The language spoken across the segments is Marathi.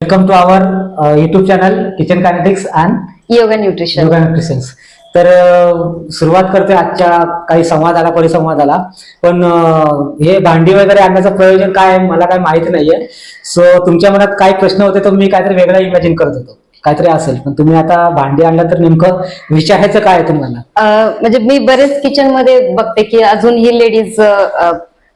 Welcome to our YouTube channel kitchen kinetics and yoga nutrition yoga nutritions तर अ, सुरुवात करते आजच्या काही संवादाला परिसंवादाला पण अ, हे भांडी वगैरे आणण्याचं प्रयोजन काय आहे मला काय माहिती नाहीये. सो तुमच्या मनात काय प्रश्न होते तर मी काहीतरी वेगळा इमॅजिन करत होतो. काहीतरी असेल. पण तुम्ही आता भांडी आणलं तर नेमकं विचारायचं काय आहे तुम्हाला? म्हणजे मी बरेच किचनमध्ये बघते की अजून ही लेडीज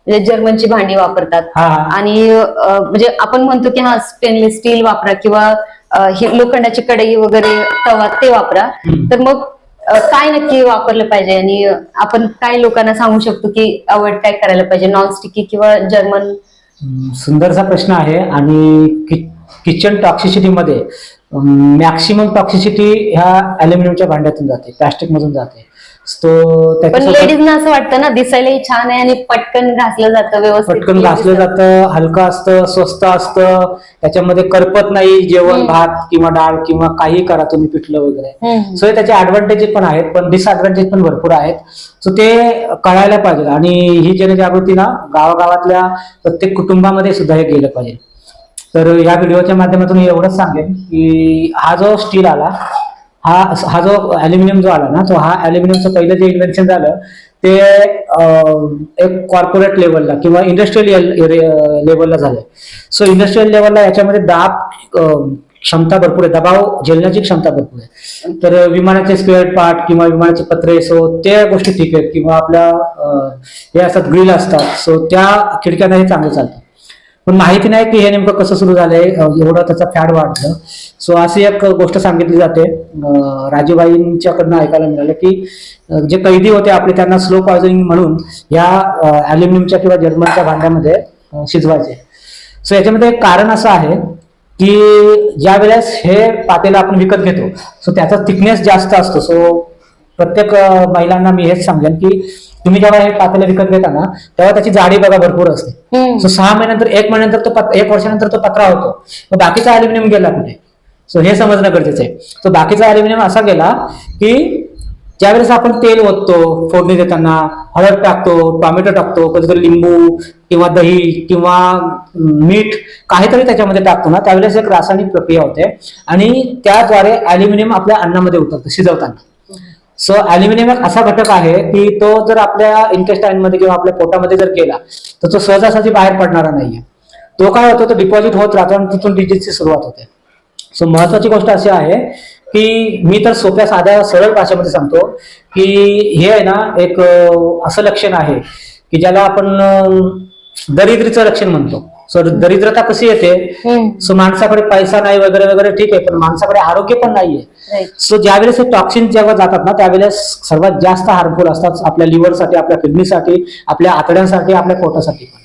म्हणजे जर्मनची भांडी वापरतात. हा. आणि अ, म्हणजे आपण म्हणतो की हा स्टेनलेस स्टील वापरा किंवा अ, ही लोखंडाची कढई वगैरे तवा ते वापरा. हम्म. तर मग अ, काय नक्की वापरलं पाहिजे? आणि आपण काय लोकांना सांगू शकतो की अवॉइड काय करायला पाहिजे? नॉन स्टिकी किंवा जर्मन? हम्म, सुंदरसा प्रश्न आहे. आणि कि, किचन टॉक्सिसिटीमध्ये मॅक्सिमम टॉक्सिसिटी ह्या अल्युमिनियमच्या भांड्यातून जाते प्लॅस्टिक मधून जाते. तो पण लेडीजना असं वाटतं ना दिसायलाही छान आहे आणि पटकन घासलं जातं व्यवस्थित. पटकन घासलं जातं हलकं असतं स्वस्त असतं. त्याच्यामध्ये करपत नाही जेवण. भात किंवा डाळ किंवा काही करा तुम्ही पिठलं वगैरे. सो त्याचे ऍडव्हान्टेजेस पण आहेत पण डिसएडव्हान्टेज पण भरपूर आहेत. सो ते कळायला पाहिजे. आणि ही जनजागृती ना गावागावातल्या प्रत्येक कुटुंबामध्ये सुद्धा हे गेलं पाहिजे. तर या व्हिडिओच्या माध्यमातून एवढंच सांगेन की हा जो स्टील आला हा हा जो अल्युमिनियम जो आला ना तो हा अल्युमिनियमचं पहिलं जे इन्व्हेन्शन झालं ते एक कॉर्पोरेट लेवलला किंवा इंडस्ट्रियल लेवलला झालंय. सो इंडस्ट्रियल लेवलला याच्यामध्ये दाब क्षमता भरपूर आहे. दबाव झेलण्याची क्षमता भरपूर आहे. तर विमानाचे स्पेअर पार्ट किंवा विमानाचे पत्रे सो त्या गोष्टी ठीक आहेत. किंवा आपल्या हे असतात ग्रिल असतात. सो त्या खिडक्यांना हे चांगलं चालतं. पण माहिती नाही की हे नेमकं कसं सुरू झालंय एवढं त्याचा फॅड वाढलं. सो अशी एक गोष्ट सांगितली जाते. राजूबाईंच्याकडनं ऐकायला मिळालं की जे कैदी होते आपले त्यांना स्लो पॉयझनिंग म्हणून या अल्युमिनियमच्या किंवा जर्मनच्या भांड्यामध्ये शिजवायचे. सो याच्यामध्ये एक कारण असं आहे की ज्या वेळेस हे पातेलं आपण विकत घेतो सो त्याचा थिकनेस जास्त असतो. सो प्रत्येक महिलांना मी हेच सांगेन की तुम्ही जेव्हा हे पातेलं विकत घेता ना तेव्हा त्याची जाडी बघा भरपूर असते. सो सहा महिन्यानंतर एक महिन्यानंतर तो एक वर्षानंतर तो पत्रा होतो. मग बाकीचा अल्युमिनियम गेला कुठे? सो हे समजणं गरजेचं आहे. तो बाकीचा अल्युमिनियम असा गेला की ज्यावेळेस आपण तेल ओततो फोडणी देताना हळद टाकतो टोमॅटो टाकतो कधीतरी लिंबू किंवा दही किंवा मीठ काहीतरी त्याच्यामध्ये टाकतो ना त्यावेळेस एक रासायनिक प्रक्रिया होते. आणि त्याद्वारे अल्युमिनियम आपल्या अन्नामध्ये उतरतं शिजवताना. सो अल्युमिनियम एक असा घटक आहे की तो जर आपल्या इन्टेस्टाईनमध्ये किंवा आपल्या पोटामध्ये जर केला तर तो सहजासहजी बाहेर पडणारा नाहीये. तो काय होतो? तो डिपॉझिट होत राहतो आणि तिथून डिजीजची सुरुवात होते. सो महत्वाची गोष्ट अशी आहे की मी तर सोप्या साध्या सरळ भाषेमध्ये सांगतो की हे आहे ना एक असं लक्षण आहे की ज्याला आपण दरिद्रीचं लक्षण म्हणतो. सो दरिद्रता कशी येते. सो माणसाकडे पैसा नाही वगैरे वगैरे ठीक आहे पण माणसाकडे आरोग्य पण नाहीये. सो ज्यावेळेस हे टॉक्सिन जेव्हा जातात ना त्यावेळेस सर्वात जास्त हार्मफुल असतात आपल्या लिव्हरसाठी आपल्या किडनीसाठी आपल्या आतड्यांसाठी आपल्या पोटासाठी पण.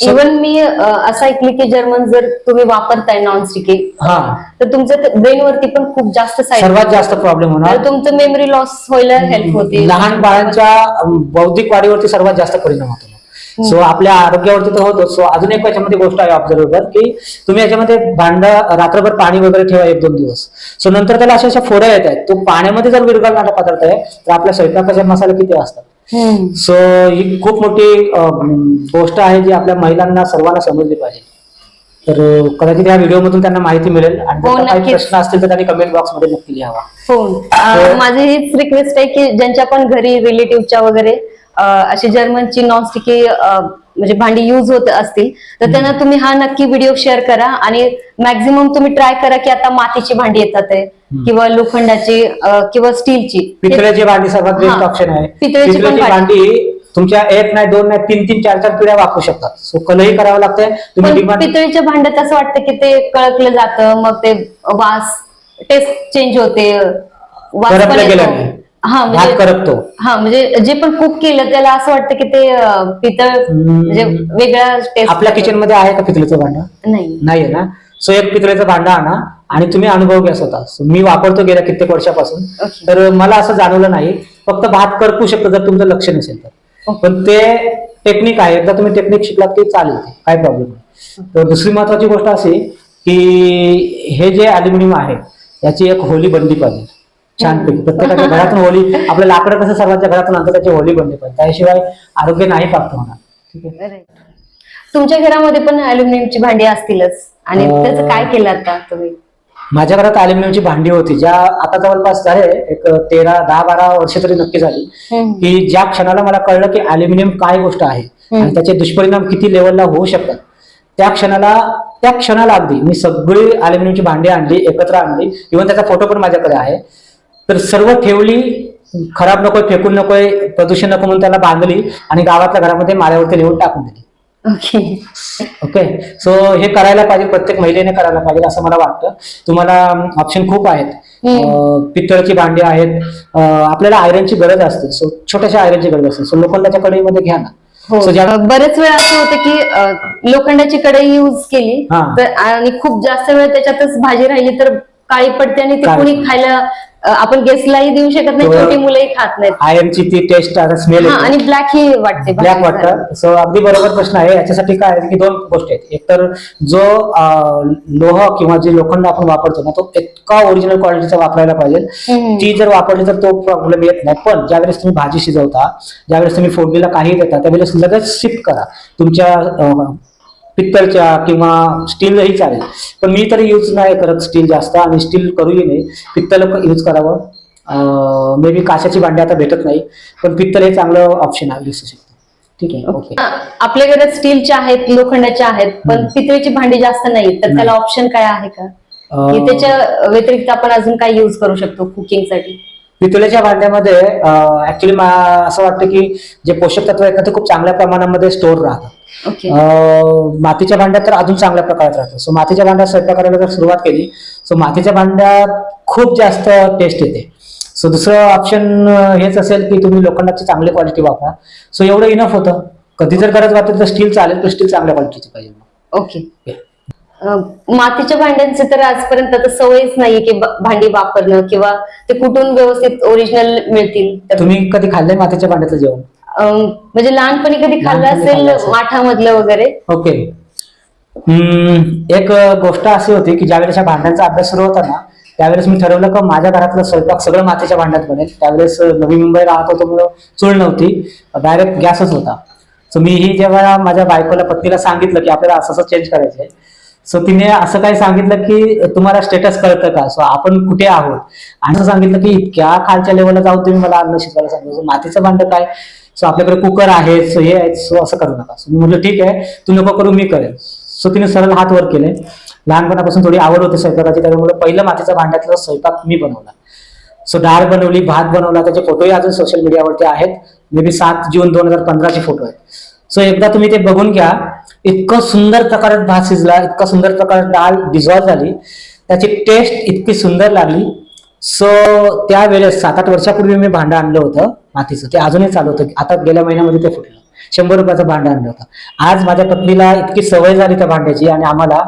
इव्हन मी असं ऐकलं की जर्मन जर तुम्ही वापरताय नॉन स्टिकी हा. तर तुमचं ब्रेन वरती पण खूप जास्त सर्वात जास्त प्रॉब्लेम होणार. तुमचं मेमरी लॉस व्हायला हेल्प होते. लहान बाळांच्या बौद्धिक वाढीवरती सर्वात जास्त परिणाम होतो. सो आपल्या आरोग्यावरती तर होतो सो अजून एक याच्यामध्ये गोष्ट आहे ऑब्झर्वेबल की तुम्ही याच्यामध्ये भांड रात्रभर पाणी वगैरे ठेवा एक दोन दिवस. सो नंतर त्याला अशा अशा फोड्या येत आहेत. तो पाण्यामध्ये जर विरघळणारा पदार्थ आहे तर आपल्या स्वयंपाकाचे मसाले किती असतात. सो ही खूप मोठी गोष्ट आहे जी आपल्या महिलांना सर्वांना समजली पाहिजे. तर कदाचित या व्हिडिओमधून त्यांना माहिती मिळेल आणि हो, काही. प्रश्न असतील तर त्यांनी कमेंट बॉक्समध्ये नक्की लिहावा. हो. माझी हीच रिक्वेस्ट आहे की ज्यांच्या पण घरी रिलेटिव्हच्या वगैरे अशी जर्मनची नॉन स्टिकी म्हणजे भांडी युज होत असतील तर त्यांना तुम्ही हा नक्की व्हिडिओ शेअर करा आणि मॅक्झिमम तुम्ही ट्राय करा की आता मातीची भांडी येतात आहे किंवा लोखंडाची किंवा स्टीलची पितळेची भांडी सर्वात बेस्ट. ऑप्शन आहे. पितळेची भांडी. तुमच्या एक नाही दोन नाही तीन तीन चार चार पिढ्या वापरू शकतात. सो कलही करावं लागतंय. पितळीच्या भांड्यात असं वाटतं की ते कळकलं जातं मग ते वास टेस्ट चेंज होते. वास हा भात म्हणजे करपतो. हा म्हणजे जे पण कुक केलं त्याला असं वाटतं की ते अं, पितळ म्हणजे वेगळा टेस्ट आपल्या किचनमध्ये आहे का पितळेचं भांडं? नाही. नाहीये ना? सो एक पितळेचं भांडं आणा आणि तुम्ही अनुभव घ्या स्वतः. So, मी वापरतो गेल्या कित्येक वर्षापासून. Okay. तर मला असं जाणवलं नाही. फक्त भात करपू शकतं जर तुमचं लक्ष नसेल तर. Okay. पण ते टेक्निक आहे. एकदा तुम्ही टेक्निक शिकलात की चालेल ते, काय प्रॉब्लेम नाही. तर दुसरी महत्वाची गोष्ट अशी की हे जे अल्युमिनियम आहे याची एक होली बंदी पाहिजे छानपैकी प्रत्येकाच्या घरातून होली आपलं लाकडं कसं सर्वांच्या घरातून आणतं त्याची होली बंदी पाहिजे. त्याशिवाय आरोग्य नाही प्राप्त होणार. ठीक आहे? Right. तुमच्या घरामध्ये पण अल्युमिनियमची भांडी असतीलच? आणि अं, त्याचं काय केलं आता तुम्ही? माझ्या घरात अल्युमिनियमची भांडी होती ज्या आता जवळपास झाले एक तेरा दहा बारा वर्ष तरी नक्की झाली. हम्म. की ज्या क्षणाला मला कळलं की अल्युमिनियम काय गोष्ट आहे. आणि त्याचे दुष्परिणाम किती लेवलला होऊ शकतात त्या क्षणाला त्या क्षणाला अगदी मी सगळी अल्युमिनियमची भांडी आणली एकत्र आणली. इव्हन त्याचा फोटो पण माझ्याकडे आहे. तर सर्व ठेवली खराब नकोय फेकून नकोय प्रदूषण नको म्हणून त्याला बांधली आणि गावातल्या घरामध्ये माळ्यावरती नेऊन टाकून दिली. ओके. ओके? सो हे करायला पाहिजे प्रत्येक महिलेने करायला पाहिजे असं मला वाटतं. तुम्हाला ऑप्शन खूप आहेत. पितळची भांडी आहेत. आपल्याला आयरनची गरज असते. सो छोट्याशा आयरनची गरज असते. सो लोखंडाच्या कढईमध्ये घ्या ना. हो. बरेच वेळा असं होतं की लोखंडाची कढई युज केली हा. तर आणि खूप जास्त वेळ त्याच्यातच भाजी राहिली तर काळी पडते आणि ते काळी कोणी खायला अं, आपण गेस्टलाही देऊ शकत नाही छोटी मुलंही खात नाहीत. आयरनची ती टेस्ट आता स्मेल हा आणि ब्लॅक ही वाटते ब्लॅक. वाटतं. सो अगदी बरोबर प्रश्न आहे. याच्यासाठी काय आहे की दोन गोष्टी आहेत. एक तर जो अं, लोह किंवा जे लोखंड आपण वापरतो ना तो इतका ओरिजिनल क्वालिटीचा वापरायला पाहिजे. हम्म. ती जर वापरली तर तो प्रॉब्लेम येत नाही. पण ज्यावेळेस तुम्ही भाजी शिजवता ज्यावेळेस तुम्ही फोडणीला काही देता त्यावेळेस लगेच शिफ्ट करा. तुमच्या अं, पित्तलच्या किंवा स्टीलही चालेल. पण मी तरी यूज नाही करत स्टील जास्त आणि स्टील करूही नाही. पित्तल यूज करावं. मे बी काशाची भांडी आता भेटत नाही पण पित्तल हे चांगलं ऑप्शन आहे दिसू शकतं. ठीक आहे ओके आपल्या घरात स्टीलच्या आहेत लोखंडाच्या आहेत पण पितळेची भांडी जास्त नाही तर त्याला ऑप्शन काय आहे का? त्याच्या व्यतिरिक्त आपण अजून काय युज करू शकतो कुकिंगसाठी? पितळेच्या भांड्यामध्ये ऍक्च्युली असं वाटतं की जे पोषक तत्व आहेत ना ते खूप चांगल्या प्रमाणामध्ये स्टोर राहतात. मातीच्या भांड्यात तर अजून चांगल्या प्रकारात राहतं सो मातीच्या भांड्यात स्वयंपाक करायला जर सुरुवात केली सो मातीच्या भांड्यात खूप जास्त टेस्ट येते. सो दुसरं ऑप्शन हेच असेल की तुम्ही लोखंडाची चांगली क्वालिटी वापरा. सो एवढं इनफ होतं. कधी जर गरज वाटेल तर स्टील चालेल पण स्टील चांगल्या क्वालिटीची पाहिजे. ओके मातीच्या भांड्यांची तर आजपर्यंत आता सवयच नाहीये की भांडी वापरणं किंवा ते कुठून व्यवस्थित ओरिजिनल मिळतील. तर तुम्ही कधी खाल्लंय मातीच्या भांड्यातलं जेवण? म्हणजे लहानपणी कधी खाल्लं असेल. माठामधलं वगैरे. ओके. हम्म, एक गोष्ट अशी होती की ज्यावेळेस या भांड्यांचा अभ्यास सुरू होता ना त्यावेळेस मी ठरवलं का माझ्या घरातलं स्वयंपाक सगळं मातीच्या भांड्यात बनेल. त्यावेळेस नवी मुंबई राहत होतो म्हणून चूल नव्हती. डायरेक्ट गॅसच होता. सो मी ही जेव्हा माझ्या बायकोला पत्नीला सांगितलं की आपल्याला असं असं चेंज करायचंय सो तिने असं काही सांगितलं की तुम्हाला स्टेटस कळतं का? सो आपण कुठे आहोत? आणि असं सांगितलं की इतक्या खालच्या लेवलला जाऊ तुम्ही मला अन्न शिकायला सांगितलं. सो मातीचं भांडं काय? सो आपल्याकडे कुकर आहे सो हे आहे सो असं करू नका. सो मी म्हटलं ठीक आहे. तू नको करू मी करेन सो तिने सरळ हात वर केले. लहानपणापासून थोडी आवड होती स्वयंपाकाची. त्यामुळे पहिलं मातीचा भांड्यातला स्वयंपाक मी बनवला. सो डाळ बनवली भात बनवला. त्याचे फोटोही अजून सोशल मीडियावरती आहेत. मे बी सात जून दोन हजार पंधराचे फोटो आहेत. सो एकदा तुम्ही ते बघून घ्या. इतकं सुंदर प्रकारात भात शिजला इतका सुंदर प्रकारात डाळ डिझॉल्व झाली. त्याची टेस्ट इतकी सुंदर लागली. सो त्यावेळेस सात आठ वर्षापूर्वी मी भांडं आणलं होतं मातीचं. ते अजूनही चालू होतं. आता गेल्या महिन्यामध्ये ते फुटलं. शंभर रुपयाचं भांडं आणलं होतं. आज माझ्या पत्नीला इतकी सवय झाली त्या भांड्याची आणि आम्हाला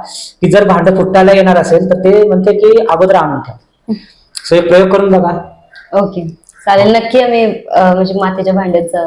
की जर भांडं फुटायला येणार असेल तर ते म्हणते की अगोदर आणून ठेव. सो हे प्रयोग करून बघा. ओके चालेल. नक्की आम्ही म्हणजे मातीच्या भांड्याचा.